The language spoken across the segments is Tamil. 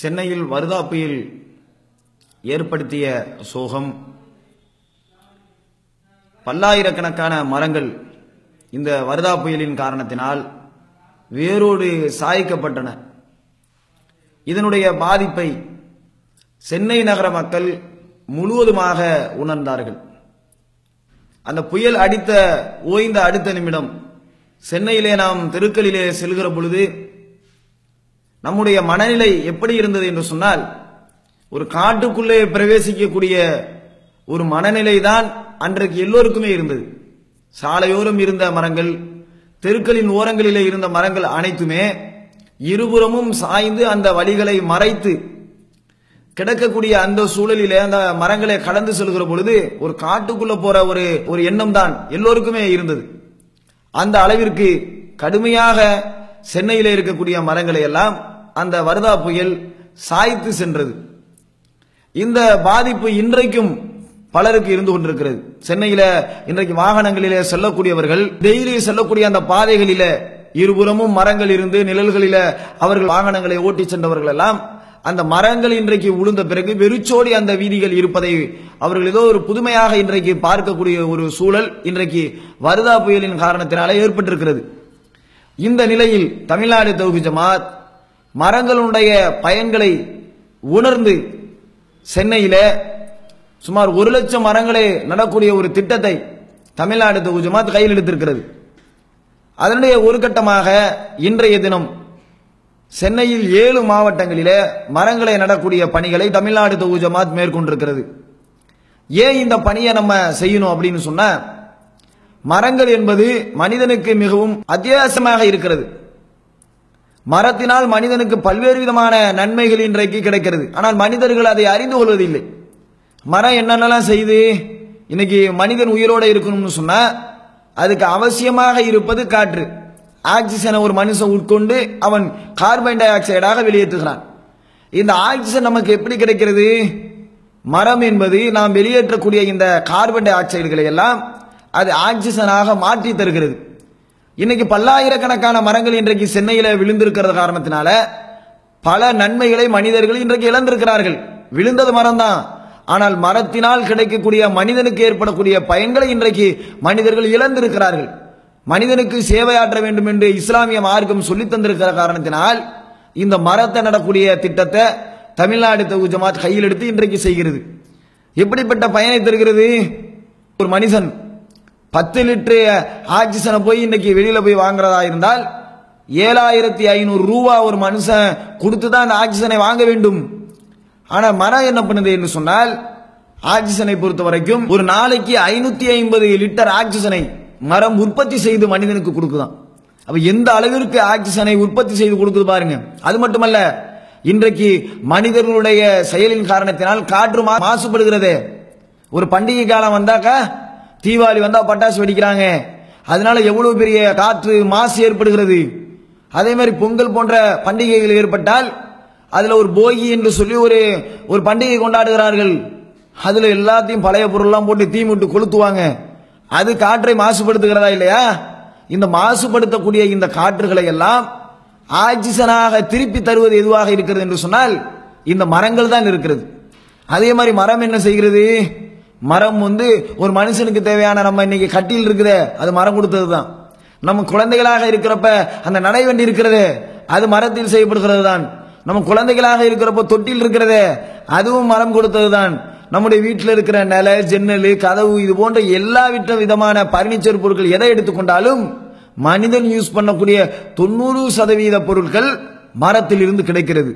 சென்னையில் வருதா புயல் ஏற்படுத்திய சோகம். பல்லாயிரக்கணக்கான மரங்கள் இந்த வருதா புயலின் காரணத்தினால் வேரோடு சாய்க்கப்பட்டன. இதனுடைய பாதிப்பை சென்னை நகர மக்கள் முழுவதுமாக உணர்ந்தார்கள். அந்த புயல் அடித்த ஓய்ந்த அடுத்த நிமிடம் சென்னையிலே நாம் தெருக்களிலே செல்கிற பொழுது நம்முடைய மனநிலை எப்படி இருந்தது என்று சொன்னால் ஒரு காட்டுக்குள்ளே பிரவேசிக்கக்கூடிய ஒரு மனநிலை தான் அன்றைக்கு எல்லோருக்குமே இருந்தது. சாலையோரம் இருந்த மரங்கள் தெருக்களின் ஓரங்களிலே இருந்த மரங்கள் அனைத்துமே இருபுறமும் சாய்ந்து அந்த வழிகளை மறைத்து கிடக்கக்கூடிய அந்த சூழலிலே அந்த மரங்களை கடந்து செல்கிற பொழுது ஒரு காட்டுக்குள்ள போற ஒரு ஒரு எண்ணம் தான் எல்லோருக்குமே இருந்தது. அந்த அளவிற்கு கடுமையாக சென்னையில் இருக்கக்கூடிய மரங்களை எல்லாம் அந்த வருதா புயல் சாய்த்து சென்றது. இந்த பாதிப்பு இன்றைக்கும் பலருக்கு இருந்து கொண்டிருக்கிறது. சென்னையில இன்றைக்கு வாகனங்களிலே செல்லக்கூடியவர்கள் டெய்லி செல்லக்கூடிய அந்த பாதைகளில இருபுறமும் மரங்கள் இருந்து நிழல்களில அவர்கள் வாகனங்களை ஓட்டி சென்றவர்கள் எல்லாம் அந்த மரங்கள் இன்றைக்கு உளுந்த பிறகு வெறிச்சோடி அந்த வீதிகள் இருப்பதை அவர்கள் ஏதோ ஒரு புதுமையாக இன்றைக்கு பார்க்கக்கூடிய ஒரு சூழல் இன்றைக்கு வருதா புயலின் காரணத்தினாலே ஏற்பட்டிருக்கிறது. இந்த நிலையில் தமிழ்நாடு தௌஹி ஜமாத் மரங்களுடைய பயன்களை உணர்ந்து சென்னையில சுமார் ஒரு லட்சம் மரங்களை நடக்கூடிய ஒரு திட்டத்தை தமிழ்நாடு தௌஹி ஜமாத் கையில் எடுத்திருக்கிறது. அதனுடைய ஒரு கட்டமாக இன்றைய தினம் சென்னையில் ஏழு மாவட்டங்களிலே மரங்களை நடக்கூடிய பணிகளை தமிழ்நாடு தொகு ஜமாத் மேற்கொண்டிருக்கிறது. ஏன் இந்த பணியை நம்ம செய்யணும் அப்படின்னு சொன்னா மரங்கள் என்பது மனிதனுக்கு மிகவும் அத்தியாவசியமாக இருக்கிறது. மரத்தினால் மனிதனுக்கு பல்வேறு விதமான நன்மைகள் இன்றைக்கு கிடைக்கிறது. ஆனால் மனிதர்கள் அதை அறிந்து கொள்வதில்லை. மரம் என்னென்னலாம் செய்யுது இன்னைக்கு மனிதன் உயிரோடு இருக்கணும்னு சொன்னால் அதுக்கு அவசியமாக இருப்பது காற்று. ஆக்சிஜனை ஒரு மனுஷன் உட்கொண்டு அவன் கார்பன் டை ஆக்சைடாக வெளியேற்றுகிறான். இந்த ஆக்சிஜன் நமக்கு எப்படி கிடைக்கிறது? மரம் என்பது நாம் வெளியேற்றக்கூடிய இந்த கார்பன் டை ஆக்சைடுகளை எல்லாம் அது ஆக்சிஜனாக மாற்றி தருகிறது. இன்னைக்கு பல்லாயிரக்கணக்கான மரங்கள் இன்றைக்கு சென்னையில விழுந்திருக்கிறது காரணத்தினால பல நன்மைகளை மனிதர்கள் இன்றைக்கு இழந்திருக்கிறார்கள். விழுந்தது மரம் தான் ஆனால் மரத்தினால் கிடைக்கக்கூடிய மனிதனுக்கு ஏற்படக்கூடிய பயன்களை இன்றைக்கு மனிதர்கள் இழந்திருக்கிறார்கள். மனிதனுக்கு சேவையாற்ற வேண்டும் என்று இஸ்லாமிய மார்க்கம் சொல்லி தந்திருக்கிற காரணத்தினால் இந்த மரத்தை நடக்கூடிய திட்டத்தை தமிழ்நாடு தகு ஜமாத் கையில் எடுத்து இன்றைக்கு செய்கிறது. எப்படிப்பட்ட பயனை தருகிறது? ஒரு மனிதன் பத்து லிட்டரு ஆக்சிஜனை போய் இன்னைக்கு வெளியில் போய் வாங்குறதா இருந்தால் ஏழாயிரத்தி ஐநூறு ரூபா ஒரு மனுஷன் கொடுத்து தான் அந்த ஆக்சிஜனை வாங்க வேண்டும். ஆனால் மரம் என்ன பண்ணுது என்று சொன்னால் ஆக்சிஜனை பொறுத்த வரைக்கும் ஒரு நாளைக்கு ஐநூற்றி ஐம்பது லிட்டர் ஆக்சிஜனை மரம் உற்பத்தி செய்து மனிதனுக்கு கொடுக்குதான். அப்போ எந்த அளவிற்கு ஆக்சிஜனை உற்பத்தி செய்து கொடுக்குது பாருங்க. அது மட்டுமல்ல இன்றைக்கு மனிதர்களுடைய செயலின் காரணத்தினால் காற்று மா- மாசுபடுகிறது. ஒரு பண்டிகை காலம் வந்தாக்கா தீபாவளி வந்தா பட்டாசு வெடிக்கிறாங்க. அதனால எவ்வளவு பெரிய காற்று மாசு ஏற்படுகிறது. அதே மாதிரி பொங்கல் போன்ற பண்டிகைகள் ஏற்பட்டால் அதுல ஒரு போகி என்று சொல்லி ஒரு ஒரு பண்டிகை கொண்டாடுகிறார்கள். அதுல எல்லாத்தையும் பழைய பொருள்லாம் போட்டு தீ மூட்டு கொளுத்துவாங்க. அது காற்றை மாசுபடுத்துகிறதா இல்லையா? இந்த மாசுபடுத்தக்கூடிய இந்த காற்றுகளை எல்லாம் ஆக்சிஜனாக திருப்பி தருவது எதுவாக இருக்கிறது என்று சொன்னால் இந்த மரங்கள் தான் இருக்கிறது. அதே மாதிரி மரம் என்ன செய்கிறது? மரம் வந்து ஒரு மனுஷனுக்கு தேவையான நம்ம இன்னைக்கு கட்டில் இருக்குதே அது மரம் கொடுத்தது தான் நம்ம குழந்தைகளாக இருக்கிறப்ப அந்த நடைவண்டி இருக்கிறது அது மரத்தில் செய்யப்படுகிறது தான் நம்ம குழந்தைகளாக இருக்கிறப்ப தொட்டில் இருக்கிறதே அதுவும் மரம் கொடுத்தது தான் நம்முடைய வீட்டில் இருக்கிற நில ஜன்னல் கதவு இது போன்ற எல்லா விட்ட விதமான பர்னிச்சர் பொருட்கள் எதை எடுத்துக்கொண்டாலும் மனிதன் யூஸ் பண்ணக்கூடிய தொண்ணூறு சதவீத பொருட்கள் மரத்தில் இருந்து கிடைக்கிறது.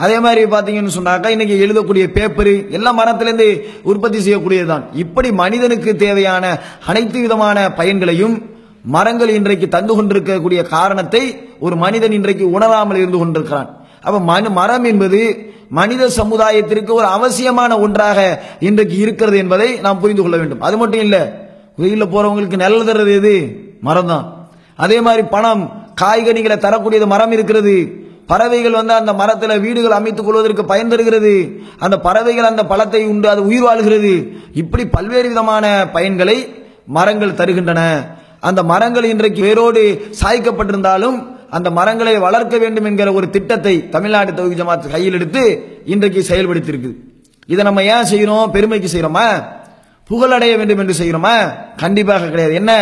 அதே மாதிரி பார்த்தீங்கன்னு சொன்னாக்கா இன்னைக்கு எழுதக்கூடிய பேப்பர் எல்லாம் மரத்துலேருந்து உற்பத்தி செய்யக்கூடியதுதான். இப்படி மனிதனுக்கு தேவையான அனைத்து விதமான பயன்களையும் மரங்கள் இன்றைக்கு தந்து கொண்டிருக்கக்கூடிய காரணத்தை ஒரு மனிதன் இன்றைக்கு உணராமல் இருந்து கொண்டிருக்கிறான். அப்ப மனு- மரம் என்பது மனித சமுதாயத்திற்கு ஒரு அவசியமான ஒன்றாக இன்றைக்கு இருக்கிறது என்பதை நாம் புரிந்து கொள்ள வேண்டும். அது மட்டும் இல்லை வெயிலில் போறவங்களுக்கு நல்ல தர்றது எது? மரம் தான் அதே மாதிரி பணம் காய்கனிகளை தரக்கூடியது மரம் இருக்கிறது. பறவைகள் வந்து அந்த மரத்தில் வீடுகள் அமைத்துக் கொள்வதற்கு பயன் தருகிறது அந்த பறவைகள் அந்த பழத்தை உண்டு அது உயிர் வாழ்கிறது. இப்படி பல்வேறு விதமான பயன்களை மரங்கள் தருகின்றன. அந்த மரங்கள் இன்றைக்கு வேரோடு சாய்க்கப்பட்டிருந்தாலும் அந்த மரங்களை வளர்க்க வேண்டும் என்கிற ஒரு திட்டத்தை தமிழ்நாடு தொகுதி ஜமாத் கையில் எடுத்து இன்றைக்கு செயல்படுத்தியிருக்குது இதை நம்ம ஏன் செய்யறோம்? பெருமைக்கு செய்யறோமா? புகழடைய வேண்டும் என்று செய்யறோமா? கண்டிப்பாக கிடையாது. என்ன?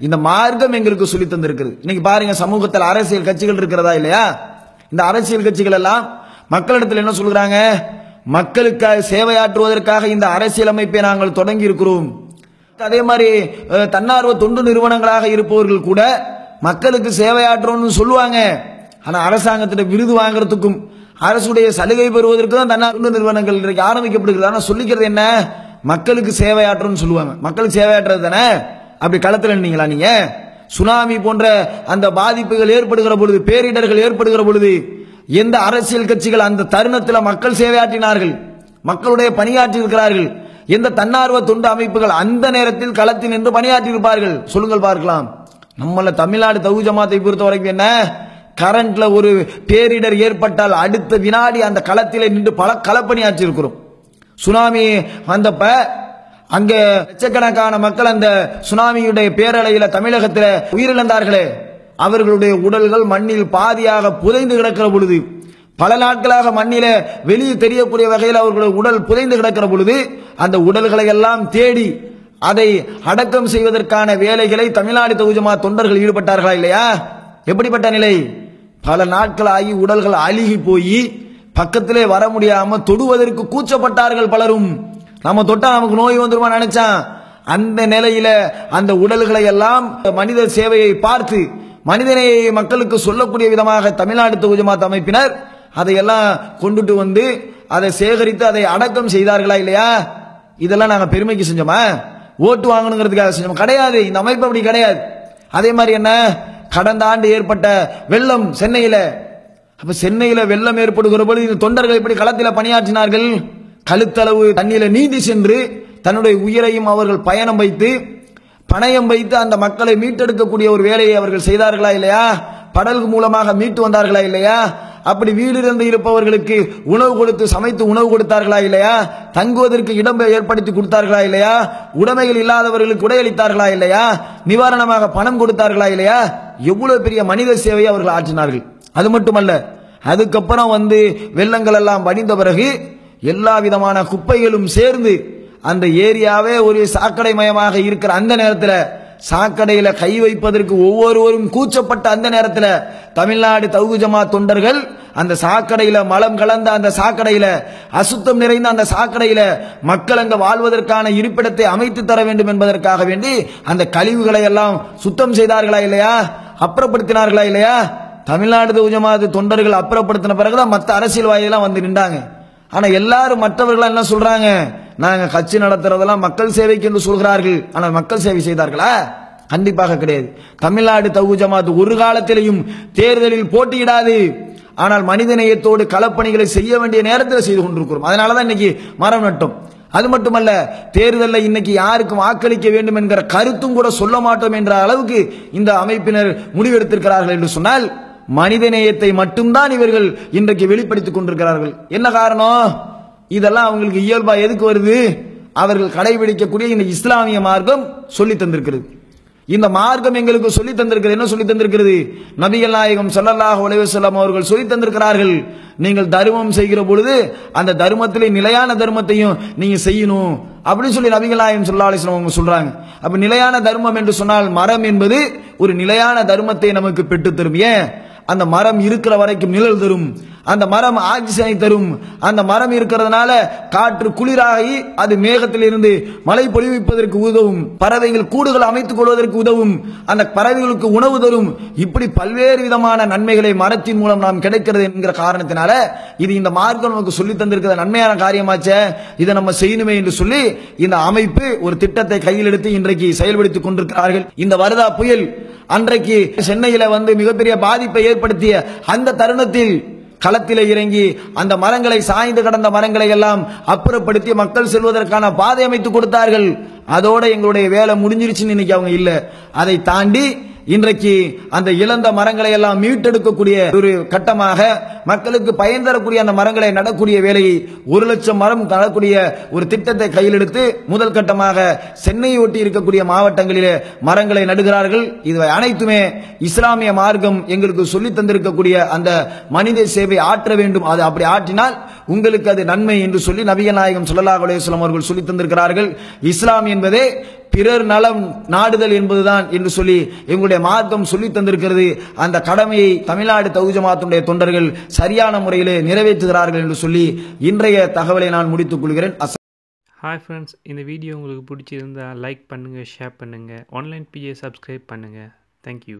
இந்த மார்க்கம் எங்களுக்கு சொல்லி தந்திருக்குது இன்னைக்கு பாருங்க சமூகத்தில் அரசியல் கட்சிகள் இருக்கிறதா இல்லையா? இந்த அரசியல் கட்சிகள் எல்லாம் மக்களிடத்தில் என்ன சொல்கிறாங்க மக்களுக்காக சேவையாற்றுவதற்காக இந்த அரசியலமைப்பை நாங்கள் தொடங்கி இருக்கிறோம் அதே மாதிரி தன்னார்வ தொண்டு நிறுவனங்களாக இருப்பவர்கள் கூட மக்களுக்கு சேவையாற்றணும்னு சொல்லுவாங்க. ஆனால் அரசாங்கத்திட்ட விருது வாங்குறதுக்கும் அரசுடைய சலுகை பெறுவதற்கு தான் தன்னார்வ தொண்டு நிறுவனங்கள் இன்றைக்கு ஆரம்பிக்கப்படுகிறது. ஆனால் சொல்லிக்கிறது என்ன? மக்களுக்கு சேவையாற்றணும்னு சொல்லுவாங்க. மக்களுக்கு சேவையாற்றுறது தானே? அப்படி களத்தில் நின்னீங்களா நீங்கள் சுனாமி போன்ற அந்த பாதிப்புகள் ஏற்படுகிற பொழுது பேரிடர்கள் ஏற்படுகிற பொழுது எந்த அரசியல் கட்சிகள் அந்த தருணத்தில் மக்கள் சேவையாற்றினார்கள் மக்களுடைய பணியாற்றி இருக்கிறார்கள் எந்த தன்னார்வ தொண்டு அமைப்புகள் அந்த நேரத்தில் களத்தில் நின்று பணியாற்றி இருப்பார்கள் சொல்லுங்கள் பார்க்கலாம். நம்மள தமிழ்நாடு தகு ஜமாத்தை பொறுத்த வரைக்கும் என்ன? கரண்ட்ல ஒரு பேரிடர் ஏற்பட்டால் அடுத்த வினாடி அந்த களத்திலே நின்று பல களப்பணியாற்றி இருக்கிறோம் சுனாமி வந்தப்ப அங்க லட்சக்கணக்கான மக்கள் அந்த சுனாமியுடைய பேரலையில தமிழகத்தில் உயிரிழந்தார்களே. அவர்களுடைய உடல்கள் மண்ணில் பாதியாக புதைந்து கிடக்கிற பொழுது பல நாட்களாக மண்ணில வெளியே தெரியக்கூடிய வகையில் அவர்களுடைய உடல் புதைந்து கிடக்கிற பொழுது அந்த உடல்களை எல்லாம் தேடி அதை அடக்கம் செய்வதற்கான வேலைகளை தமிழ்நாடு தொகுஜமா தொண்டர்கள் ஈடுபட்டார்களா இல்லையா? எப்படிப்பட்ட நிலை? பல நாட்கள் ஆகி உடல்கள் அழுகி போய் பக்கத்திலே வர முடியாம தொடுவதற்கு கூச்சப்பட்டார்கள் பலரும். நம்ம தொட்டா நமக்கு நோய் வந்துருமா நினைச்சான் அந்த நிலையில அந்த உடல்களை எல்லாம் மனித சேவையை பார்த்து மனிதனையை மக்களுக்கு சொல்லக்கூடிய விதமாக தமிழ்நாடு தொகுஜமாத் அமைப்பினர் அதையெல்லாம் கொண்டுட்டு வந்து அதை சேகரித்து அதை அடக்கம் செய்தார்களா இல்லையா? இதெல்லாம் நாங்கள் பெருமைக்கு செஞ்சோமா? ஓட்டு வாங்கணுங்கிறதுக்காக செஞ்சோம்? கிடையாது. இந்த அமைப்பு அப்படி கிடையாது. அதே மாதிரி என்ன? கடந்த ஆண்டு ஏற்பட்ட வெள்ளம் சென்னையில். அப்போ சென்னையில் வெள்ளம் ஏற்படுகிற பொழுது இந்த தொண்டர்கள் எப்படி களத்தில் பணியாற்றினார்கள்? கழுத்தளவு தண்ணியில நீந்தி சென்று தன்னுடைய உயிரையும் அவர்கள் பயணம் வைத்து பணயம் வைத்து அந்த மக்களை மீட்டெடுக்கக்கூடிய ஒரு வேலையை அவர்கள் செய்தார்களா இல்லையா? படகு மூலமாக மீட்டு வந்தார்களா இல்லையா? அப்படி வீடிருந்து இருப்பவர்களுக்கு உணவு கொடுத்து சமைத்து உணவு கொடுத்தார்களா இல்லையா? தங்குவதற்கு இடம் ஏற்படுத்தி கொடுத்தார்களா இல்லையா? உடைமைகள் இல்லாதவர்களுக்கு உடையளித்தார்களா இல்லையா? நிவாரணமாக பணம் கொடுத்தார்களா இல்லையா? எவ்வளவு பெரிய மனித சேவையை அவர்கள் ஆற்றினார்கள். அது மட்டுமல்ல அதுக்கப்புறம் வந்து வெள்ளங்கள் எல்லாம் வடிந்த பிறகு எல்லா விதமான குப்பைகளும் சேர்ந்து அந்த ஏரியாவே ஒரு சாக்கடை மயமாக இருக்கிற அந்த நேரத்தில் சாக்கடையில கை வைப்பதற்கு ஒவ்வொருவரும் கூச்சப்பட்ட அந்த நேரத்தில் தமிழ்நாடு தௌகு தொண்டர்கள் அந்த சாக்கடையில மலம் கலந்த அந்த சாக்கடையில அசுத்தம் நிறைந்த அந்த சாக்கடையில மக்கள் அங்க வாழ்வதற்கான இருப்பிடத்தை அமைத்து தர வேண்டும் என்பதற்காக வேண்டி அந்த கழிவுகளை எல்லாம் சுத்தம் செய்தார்களா இல்லையா? அப்புறப்படுத்தினார்களா இல்லையா? தமிழ்நாடு தௌகு தொண்டர்கள் அப்புறப்படுத்தின பிறகுதான் மற்ற அரசியல்வாதிகள்லாம் வந்து நின்றாங்க. ஆனா எல்லாரும் மற்றவர்கள் என்ன சொல்றாங்க? நாங்க கட்சி நடத்துறதெல்லாம் மக்கள் சேவைக்கு என்று சொல்கிறார்கள். ஆனால் மக்கள் சேவை செய்தார்களா? கண்டிப்பாக கிடையாது. தமிழ்நாடு தகு ஜமாத் ஒரு காலத்திலையும் தேர்தலில் போட்டியிடாது. ஆனால் மனிதநேயத்தோடு களப்பணிகளை செய்ய வேண்டிய நேரத்தில் செய்து கொண்டிருக்கிறோம். அதனாலதான் இன்னைக்கு மரம் நட்டோம். அது மட்டுமல்ல தேர்தலில் இன்னைக்கு யாருக்கு வாக்களிக்க வேண்டும் என்கிற கருத்தும் கூட சொல்ல மாட்டோம் என்ற அளவுக்கு இந்த அமைப்பினர் முடிவெடுத்திருக்கிறார்கள் என்று சொன்னால் மனிதநேயத்தை மட்டும்தான் இவர்கள் இன்றைக்கு வெளிப்படுத்திக் கொண்டிருக்கிறார்கள். என்ன காரணம்? இதெல்லாம் அவங்களுக்கு இயல்பா எதுக்கு வருது? அவர்கள் கடைபிடிக்கக்கூடிய இந்த இஸ்லாமிய மார்க்கம் சொல்லி தந்திருக்கிறது. இந்த மார்க்கம் எங்களுக்கு சொல்லி தந்திருக்கிறது. என்ன சொல்லி தந்திருக்கிறது? நபிகள் நாயகம் சல்லல்லாஹ் உலகம் அவர்கள் சொல்லி தந்திருக்கிறார்கள். நீங்கள் தர்மம் செய்கிற பொழுது அந்த தர்மத்திலே நிலையான தர்மத்தையும் நீங்க செய்யணும். அப்படின்னு சொல்லி நபிகள் நாயகம் ஸல்லல்லாஹு அவங்க சொல்றாங்க. அப்ப நிலையான தர்மம் என்று சொன்னால் மரம் என்பது ஒரு நிலையான தர்மத்தை நமக்கு பெற்றுத் தரும். ஏன்? அந்த மரம் இருக்கிற வரைக்கும் நிழல் தரும். அந்த மரம் ஆக்சிஜனை தரும். அந்த மரம் இருக்கிறதுனால காற்று குளிராகி அது மேகத்திலிருந்து மழை பொழிவிப்பதற்கு உதவும். பறவைகள் கூடுகள் அமைத்துக் கொள்வதற்கு உதவும். அந்த பறவைகளுக்கு உணவு தரும். இப்படி பல்வேறு விதமான நன்மைகளை மரத்தின் மூலம் நாம் கிடைக்கிறது என்கிற காரணத்தினால இது இந்த மார்க்கம் நமக்கு சொல்லி தந்திருக்கிற நன்மையான காரியமாச்சே. இதை நம்ம செய்யணுமே என்று சொல்லி இந்த அமைப்பு ஒரு திட்டத்தை கையில் எடுத்து இன்றைக்கு செயல்படுத்திக் கொண்டிருக்கிறார்கள். இந்த வருதா புயல் அன்றைக்கு சென்னையில வந்து மிகப்பெரிய பாதிப்பை ஏற்படுத்திய அந்த தருணத்தில் களத்திலே இறங்கி அந்த மரங்களை சாய்ந்து கடந்த மரங்களை எல்லாம் அப்புறப்படுத்தி மக்கள் செல்வதற்கான பாதை அமைத்து கொடுத்தார்கள். அதோட எங்களுடைய வேலை முடிஞ்சிருச்சுன்னு இன்னைக்கு அவங்க இல்லை. அதை தாண்டி இன்றைக்கு அந்த இழந்த மரங்களை எல்லாம் மீட்டெடுக்கக்கூடிய ஒரு கட்டமாக மக்களுக்கு பயன் தரக்கூடிய அந்த மரங்களை நடக்கூடிய வேலையை ஒரு லட்சம் மரம் நடக்கூடிய ஒரு திட்டத்தை கையில் எடுத்து முதல் கட்டமாக சென்னையை ஒட்டி இருக்கக்கூடிய மாவட்டங்களிலே மரங்களை நடுகிறார்கள். இவை அனைத்துமே இஸ்லாமிய மார்க்கம் எங்களுக்கு சொல்லி தந்திருக்கக்கூடிய அந்த மனித சேவை ஆற்ற வேண்டும். அது அப்படி ஆற்றினால் உங்களுக்கு அது நன்மை என்று சொல்லி நபிகள் நாயகம் ஸல்லல்லாஹு அலைஹி அவர்கள் சொல்லி தந்திருக்கிறார்கள். இஸ்லாம் என்பதே பிறர் நலம் நாடுதல் என்பதுதான் என்று சொல்லி எங்களுடைய மார்க்கம் சொல்லித் தந்திருக்கிறது. அந்த கடமையை தமிழ்நாடு தௌஹீத் தொண்டர்கள் சரியான முறையிலே நிறைவேற்றுகிறார்கள் என்று சொல்லி இன்றைய தகவலை நான் முடித்துக் கொள்கிறேன். ஹாய் ஃப்ரெண்ட்ஸ் இந்த வீடியோ உங்களுக்கு பிடிச்சிருந்தா லைக் பண்ணுங்கள் ஷேர் பண்ணுங்கள் ஆன்லைன் பிஏ சப்ஸ்கிரைப் பண்ணுங்கள் தேங்க்யூ